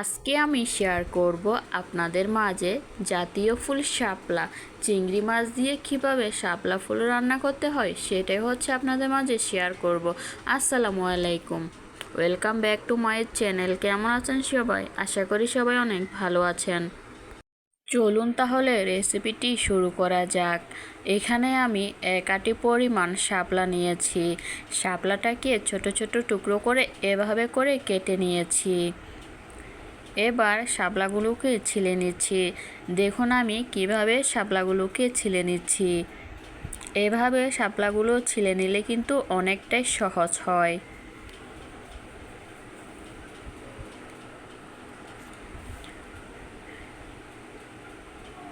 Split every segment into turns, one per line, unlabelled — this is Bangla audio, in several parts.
আজকে আমি শেয়ার করব আপনাদের মাঝে জাতীয় ফুল শাপলা। চিংড়ি মাছ দিয়ে কীভাবে শাপলা ফুল রান্না করতে হয় সেটাই হচ্ছে আপনাদের মাঝে শেয়ার করব। আসসালামু আলাইকুম। Welcome back to my channel কেমন আছেন সবাই? আশা করি সবাই অনেক ভালো আছেন। চলুন তাহলে রেসিপিটি শুরু করা যাক। এখানে আমি এক আটি পরিমাণ শাপলা নিয়েছি। শাপলাটাকে ছোট ছোট টুকরো করে এভাবে করে কেটে নিয়েছি। এবার শাপলাগুলোকে ছিলে নিচ্ছি। দেখুন আমি কীভাবে শাপলাগুলোকে ছিলে নিচ্ছি। এভাবে শাপলাগুলো ছিলে নিলে কিন্তু অনেকটাই সহজ হয়।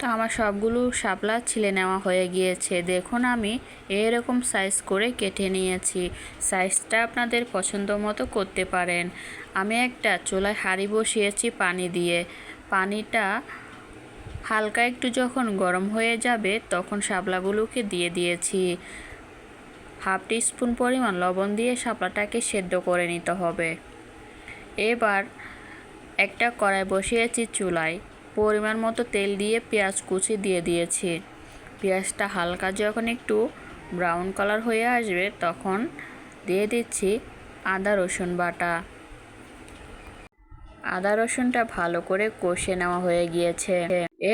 তো আমার সবগুলো শাপলা ছিলে নেওয়া হয়ে গিয়েছে। দেখুন আমি এরকম সাইজ করে কেটে নিয়েছি। সাইজটা আপনাদের পছন্দ মতো করতে পারেন। আমি একটা চুলায় হাঁড়ি বসিয়েছি পানি দিয়ে। পানিটা হালকা একটু যখন গরম হয়ে যাবে তখন শাপলাগুলোকে দিয়ে দিয়েছি। হাফ স্পুন পরিমাণ লবণ দিয়ে শাপলাটাকে সেদ্ধ করে নিতে হবে। এবার একটা কড়াই বসিয়েছি চুলায়। পরিমাণ মতো তেল দিয়ে পেঁয়াজ কুচি দিয়ে দিয়েছি। পেঁয়াজটা হালকা যখন একটু ব্রাউন কালার হয়ে আসবে, তখন দিয়ে দিচ্ছি আদা রসুন বাটা। আদা রসুনটা ভালো করে কষে নেওয়া হয়ে গিয়েছে।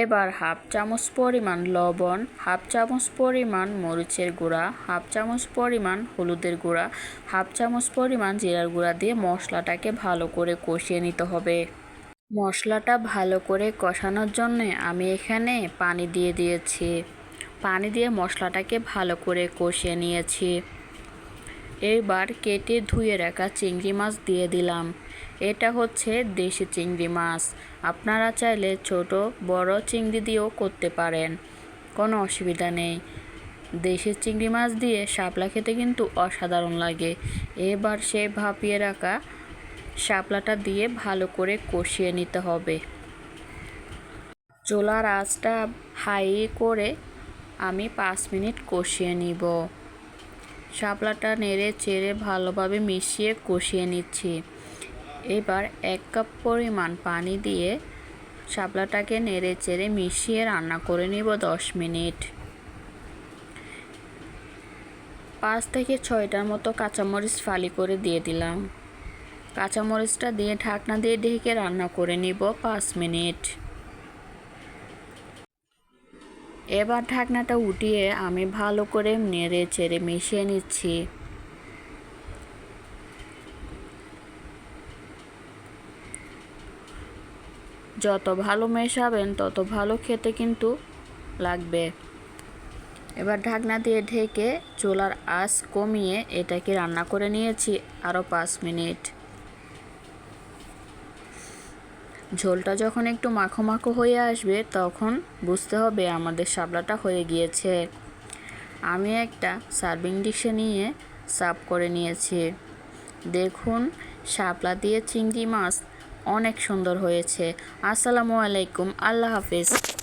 এবার হাফ চামচ পরিমাণ লবণ, হাফ চামচ পরিমাণ মরিচের গুঁড়া, হাফ চামচ পরিমাণ হলুদের গুঁড়া, হাফ চামচ পরিমাণ জিরার গুঁড়া দিয়ে মশলাটাকে ভালো করে কষিয়ে নিতে হবে। মশলাটা ভালো করে কষানোর জন্য আমি এখানে পানি দিয়ে দিয়েছি। পানি দিয়ে মশলাটাকে ভালো করে কষিয়ে নিয়েছি। এবার কেটে ধুয়ে রাখা চিংড়ি মাছ দিয়ে দিলাম। এটা হচ্ছে দেশি চিংড়ি মাছ। আপনারা চাইলে ছোট, বড় চিংড়ি দিয়েও করতে পারেন। কোনো অসুবিধা নেই। দেশি চিংড়ি মাছ দিয়ে শাপলা খেতে কিন্তু অসাধারণ লাগে। এবার সে ভাপিয়ে রাখা শাপলাটা দিয়ে ভালো করে কষিয়ে নিতে হবে। চোলার আঁচটা হাই করে আমি পাঁচ মিনিট কষিয়ে নিব। শাপলাটা নেড়ে চেড়ে ভালোভাবে মিশিয়ে কষিয়ে নিচ্ছি। এবার এক কাপ পরিমাণ পানি দিয়ে শাপলাটাকে নেড়ে চেড়ে মিশিয়ে রান্না করে নিব দশ মিনিট। পাঁচ থেকে ছয়টার মতো কাঁচামরিচ ফালি করে দিয়ে দিলাম। কাঁচামরিচটা দিয়ে ঢাকনা দিয়ে ঢেকে রান্না করে নিব পাঁচ মিনিট। এবার ঢাকনাটা উঠিয়ে আমি ভালো করে নেড়ে চেড়ে মিশিয়ে নিচ্ছি। যত ভালো মেশাবেন তত ভালো খেতে কিন্তু লাগবে। এবার ঢাকনা দিয়ে ঢেকে চুলার আঁচ কমিয়ে এটাকে রান্না করে নিয়েছি আরও পাঁচ মিনিট। ঝোলটা যখন একটু মাখো মাখো হয়ে আসবে, তখন বুঝতে হবে আমাদের শাপলাটা হয়ে গিয়েছে। আমি একটা সার্ভিং ডিশে নিয়ে সার্ভ করে নিয়েছি। দেখুন শাপলা দিয়ে চিংড়ি মাছ অনেক সুন্দর হয়েছে। আসসালামু আলাইকুম, আল্লাহ হাফিজ।